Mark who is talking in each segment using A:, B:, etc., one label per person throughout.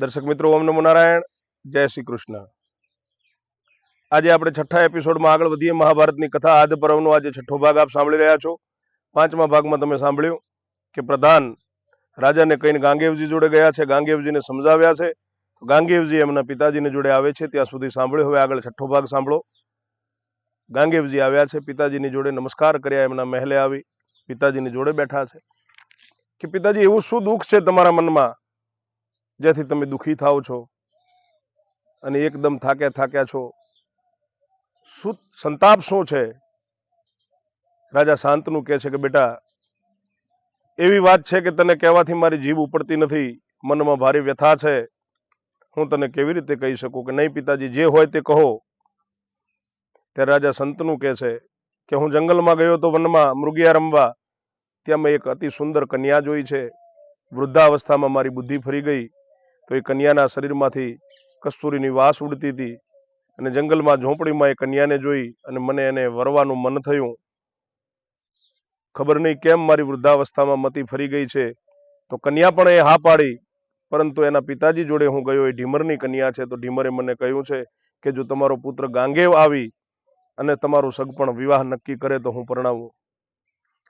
A: દર્શક મિત્રો, ઓમ નમો નારાયણ. જય શ્રી કૃષ્ણ. આજે આપણે છઠ્ઠા એપિસોડમાં આગળ વધીએ મહાભારતની કથા આદ પર્વનો આજે છઠ્ઠો ભાગ આપ સાંભળી રહ્યા છો. પાંચમા ભાગમાં તમે સાંભળ્યું કે પ્રધાન રાજાને કહીને ગાંગેવજી જોડે ગયા છે, ગાંગેવજીને સમજાવ્યા છે. તો ગાંગેવજી એમના પિતાજીને જોડે આવે છે, ત્યાં સુધી સાંભળ્યું. હવે આગળ છઠ્ઠો ભાગ સાંભળો. ગાંગેવજી આવ્યા છે, પિતાજીની જોડે નમસ્કાર કર્યા, એમના મહેલે આવી, પિતાજીની જોડે બેઠા છે. કે પિતાજી, એવું શું દુઃખ છે તમારા મનમાં? જેથી તમે દુઃખી થાઓ છો અને એકદમ થાક્યા થાક્યા છો. શું સંતાપ શું છે? રાજા શાંતનું કહે છે કે, બેટા, એવી વાત છે કે તને કહેવાથી મારી જીભ ઉપડતી નથી, મનમાં ભારે વ્યથા છે. હું તને કેવી રીતે કહી શકું કે, નહીં પિતાજી, જે હોય તે કહો. ત્યારે રાજા સંતનું કહે છે કે, હું જંગલમાં ગયો તો વનમાં મૃગિયા રમવા, ત્યાં મેં એક અતિ સુંદર કન્યા જોઈ છે. વૃદ્ધાવસ્થામાં મારી બુદ્ધિ ફરી ગઈ. તો એ કન્યાના શરીરમાંથી કસ્તુરીની વાસ ઉડતી હતી અને જંગલમાં ઝોંપડીમાં એ કન્યાને જોઈ અને મને એને વરવાનું મન થયું. ખબર નહીં કેમ મારી વૃદ્ધાવસ્થામાં મતી ફરી ગઈ છે. તો કન્યા પણ એ હા પાડી, પરંતુ એના પિતાજી જોડે હું ગયો એ ઢીમરની કન્યા છે. તો ઢીમરે મને કહ્યું છે કે જો તમારો પુત્ર ગાંગેવ આવી અને તમારું સગપણ વિવાહ નક્કી કરે તો હું પરણાવું.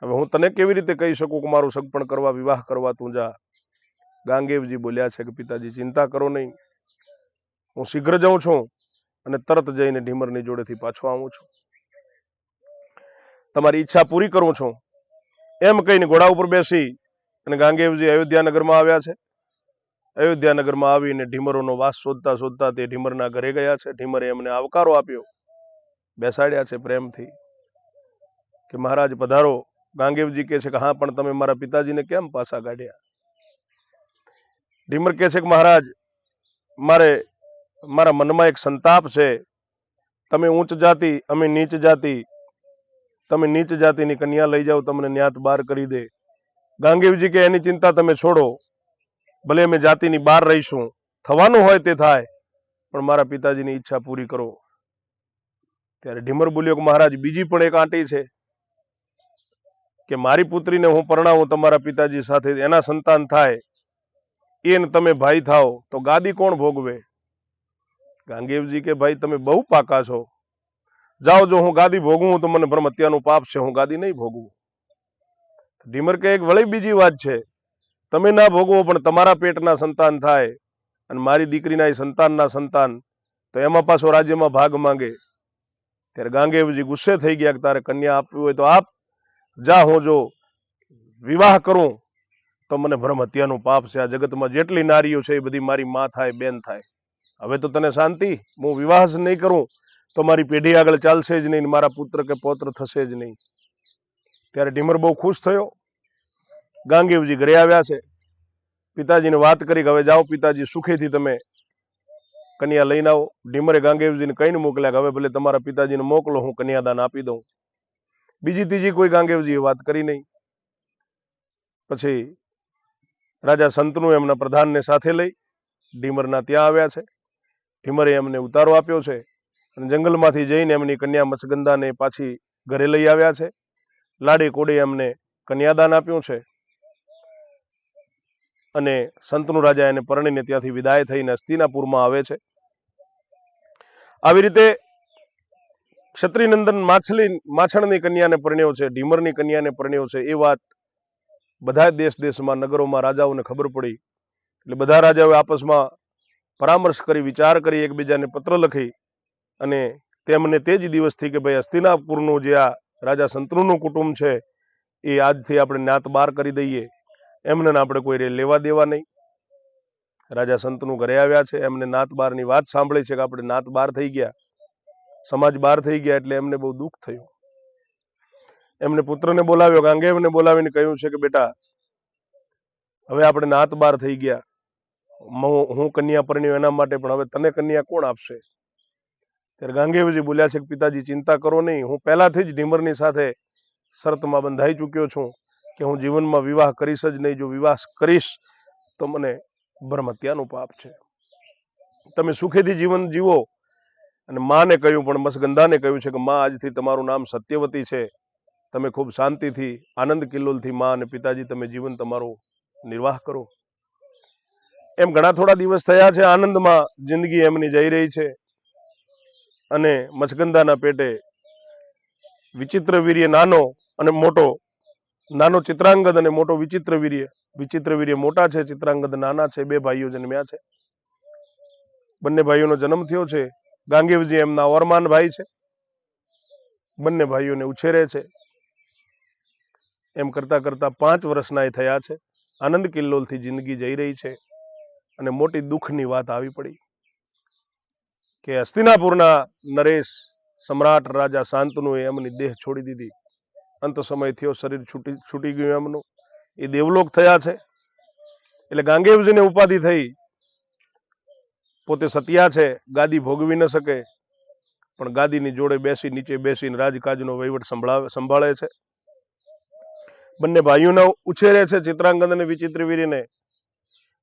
A: હવે હું તને કેવી રીતે કહી શકું કે મારું સગપણ કરવા વિવાહ કરવા તું જા? ગાંગેવજી બોલ્યા છે કે, પિતાજી, ચિંતા કરો નહીં. હું શીઘ્ર જાઉં છું અને તરત જઈને ઢીમરની જોડેથી પાછો આવું છું. તમારી ઈચ્છા પૂરી કરું છું. એમ કહીને ઘોડા ઉપર બેસી અને ગાંગેવજી અયોધ્યાનગરમાં આવ્યા છે. અયોધ્યાનગરમાં આવીને ઢીમરોનો વાસ શોધતા શોધતા તે ઢીમરના ઘરે ગયા છે. ઢીમરે એમને આવકારો આપ્યો. બેસાડ્યા છે પ્રેમથી કે, મહારાજ, પધારો. ગાંગેવજી કહે છે કે, હા, પણ તમે મારા પિતાજીને કેમ પાછા કાઢ્યા? ઢીમર કહે મહારાજ, મારે, મારા મનમાં એક સંતાપ છે. તમે ઉચ્ચ જાતિ, અમે નીચ જાતિ. તમે નીચ જાતિની કન્યા લઈ જાઓ, તમને ન્યાત બાર કરી દે. ગાંગીવજી કે, એની ચિંતા તમે છોડો. ભલે અમે જાતિની બહાર રહીશું. થવાનું હોય તે થાય, પણ મારા પિતાજીની ઈચ્છા પૂરી કરો. ત્યારે ઢીમર બોલ્યો કે, મહારાજ, બીજી પણ એક આંટી છે કે, મારી પુત્રીને હું પરણાવું, તમારા પિતાજી સાથે એના સંતાન થાય. એને તમે ભાઈ થાઓ, તો ગાદી કોણ ભોગવે? ગાંગેવજી કે, ભાઈ, તમે બહુ પાકા છો. જાઓ જો હું ગાદી ભોગવું, તો મને ભ્રમ હત્યાનું પાપ છે, હું ગાદી નહીં ભોગવું. ઢીમર કે, એક વળી બીજી વાત છે. તમે ના ભોગવો, પણ તમારા પેટના સંતાન થાય, અને મારી દીકરીના એ સંતાનના સંતાન, તો એમાં પાછો રાજ્યમાં ભાગ માંગે. ત્યારે ગાંગેવજી ગુસ્સે થઈ ગયા કે, તારે કન્યા આપવી હોય તો આપ જા, હું જો વિવાહ કરું તો મને ભ્રમ હત્યાનું પાપ છે. આ જગતમાં જેટલી નારીઓ છે એ બધી મારી માં થાય, બેન થાય. હવે તો તને શાંતિ? હું વિવાહ જ નહીં કરું. તો મારી પેઢી આગળ ચાલશે જ નહીં મારા પુત્ર કે પૌત્ર થશે જ નહીં. ત્યારે ઢીમર બહુ ખુશ થયો. ગાંગેવજી ઘરે આવ્યા છે. પિતાજીને વાત કરી કે હવે જાઓ પિતાજી, સુખેથી તમે કન્યા લઈને આવો. ઢીમરે ગાંગેવજીને કહીને મોકલ્યા કે હવે ભલે તમારા પિતાજીને મોકલો, હું કન્યાદાન આપી દઉં. બીજી ત્રીજી કોઈ ગાંગેવજીએ વાત કરી નહીં. પછી રાજા સંતનું એમના પ્રધાનને સાથે લઈ ઢીમરના ત્યાં આવ્યા છે. ઢીમરે એમને ઉતારો આપ્યો છે અને જંગલમાંથી જઈને એમની કન્યા મત્સ્યગંધાને પાછી ઘરે લઈ આવ્યા છે. લાડે કોડે એમને કન્યાદાન આપ્યું છે અને સંતનું રાજા એને પરણીને ત્યાંથી વિદાય થઈને હસ્તિનાપુરમાં આવે છે. આવી રીતે ક્ષત્રિનંદન માછલી માછણની કન્યાને પરણ્યો છે, ઢીમરની કન્યાને પરણ્યો છે, એ વાત બધા દેશ દેશમાં નગરોમાં રાજાઓને ખબર પડી. એટલે બધા રાજાઓએ આપસમાં પરામર્શ કરી, વિચાર કરી, એકબીજાને પત્ર લખી અને તેમને તે જ દિવસથી કે ભાઈ હસ્તિનાપુરનું જે આ રાજા સંતનુનું કુટુંબ છે, એ આજથી આપણે નાત બાર કરી દઈએ. એમને આપણે કોઈ લેવા દેવા નહીં. રાજા સંતનું ઘરે આવ્યા છે, એમને નાત બારની વાત સાંભળી છે કે આપણે નાત બાર થઈ ગયા. સમાજ બાર થઈ ગયા એટલે એમને બહુ દુઃખ થયું. એમને પુત્રને બોલાવ્યો ગાંગેવને બોલાવીને કહ્યું છે કે, બેટા, હવે આપણે નાત બાર થઈ ગયા. હું કન્યા પરણ્યો એના માટે, પણ હવે તને કન્યા કોણ આપશે? ત્યારે ગાંગેવજી બોલ્યા છે કે, પિતાજી, ચિંતા કરો નહીં. હું પહેલાથી જ ઢીમરની સાથે શરતમાં બંધાઈ ચૂક્યો છું કે હું જીવનમાં વિવાહ કરીશ જ નહીં. જો વિવાહ કરીશ, તો મને બ્રહ્મત્યાનું પાપ છે. તમે સુખેથી જીવન જીવો. અને માને કહ્યું, પણ મસગંધાને કહ્યું છે કે, માં, આજથી તમારું નામ સત્યવતી છે. તમે ખૂબ શાંતિથી, આનંદ કિલ્લોલથી માં અને પિતાજી તમે જીવન તમારો નિર્વાહ કરો. એમ ઘણા થોડા દિવસ થયા છે આનંદમાં જિંદગી એમની જઈ રહી છે અને મચગંદાના પેટે વિચિત્ર વીર્ય નાનો અને મોટો, નાનો ચિત્રાંગદ અને મોટો વિચિત્ર વીર્ય વિચિત્ર વીર્ય મોટા છે, ચિત્રાંગદ નાના છે, બે ભાઈઓ જન્મ્યા છે. બંને ભાઈઓનો જન્મ થયો છે. ગાંગીવજી એમના ઓરમાન ભાઈ છે. બંને ભાઈઓને ઉછેરે છે. એમ કરતા કરતા પાંચ વર્ષના એ થયા છે. આનંદ કિલ્લોલથી જિંદગી જઈ રહી છે અને મોટી દુઃખની વાત આવી પડી કે હસ્તિનાપુરના નરેશ સમ્રાટ રાજા શાંતનુએ એમની દેહ છોડી દીધી. અંત સમય થયો, શરીર છૂટી છૂટી ગયું એમનું. એ દેવલોક થયા છે. એટલે ગાંગેવજીને ઉપાધિ થઈ. પોતે સત્યા છે, ગાદી ભોગવી ન શકે. પણ ગાદીની જોડે બેસી, નીચે બેસીને રાજકાજનો વહીવટ સંભળાવે, સંભાળે છે. બંને ભાઈઓને ઉછેરે છે, ચિત્રાંગદ અને વિચિત્ર વીરીને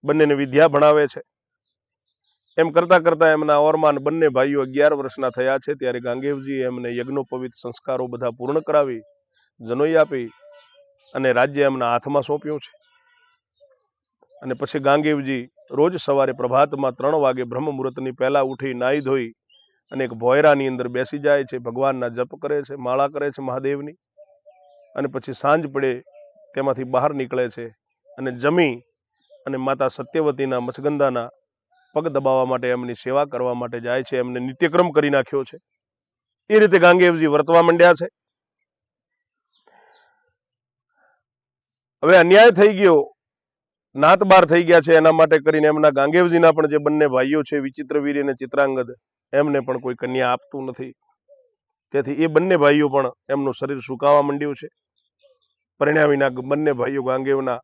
A: બંનેને વિદ્યા ભણાવે છે. એમ કરતા કરતા એમના અવરમાન બંને ભાઈઓ અગિયાર વર્ષના થયા છે, ત્યારે ગાંગેવજી એમને યજ્ઞોપવિત સંસ્કારો બધા પૂર્ણ કરાવી, જનોઈ આપી અને રાજ્ય એમના હાથમાં સોંપ્યું છે. અને પછી ગાંગેવજી રોજ સવારે પ્રભાતમાં ત્રણ વાગે બ્રહ્મ મુહૂર્તની પહેલા ઉઠી નાહી ધોઈ અને એક ભોયરાની અંદર બેસી જાય છે, ભગવાનના જપ કરે છે, માળા કરે છે મહાદેવની. અને પછી સાંજ પડે તેમાંથી બહાર નીકળે છે અને જમી અને માતા સત્યવતીના મચગંદાના પગ દબાવવા માટે એમની સેવા કરવા માટે જાય છે, એમને નિત્યક્રમ કરી નાખ્યો છે. એ રીતે ગાંગેવજી વર્તવા માંડ્યા છે. હવે અન્યાય થઈ ગયો નાત બાર થઈ ગયા છે, એના માટે કરીને એમના ગાંગેવજીના પણ જે બંને ભાઈઓ છે વિચિત્રવીર અને ચિત્રાંગદ, એમને પણ કોઈ કન્યા આપતું નથી. તેથી એ બંને ભાઈઓ પણ એમનું શરીર સુકાવા માંડ્યું છે. પરિણામીના બંને ભાઈઓ ગાંગેવના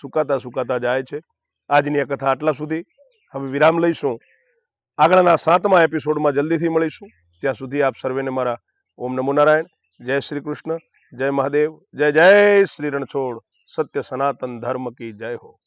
A: સુકાતા સુકાતા જાય છે. આજની આ કથા આટલા સુધી. હવે વિરામ લઈશું. આગળના સાતમા એપિસોડમાં જલ્દીથી મળીશું. ત્યાં સુધી આપ સર્વેને મારા ઓમ નમો નારાયણ. જય શ્રી કૃષ્ણ. જય મહાદેવ. જય જય શ્રી રણછોડ. સત્ય સનાતન ધર્મ કી જય હો.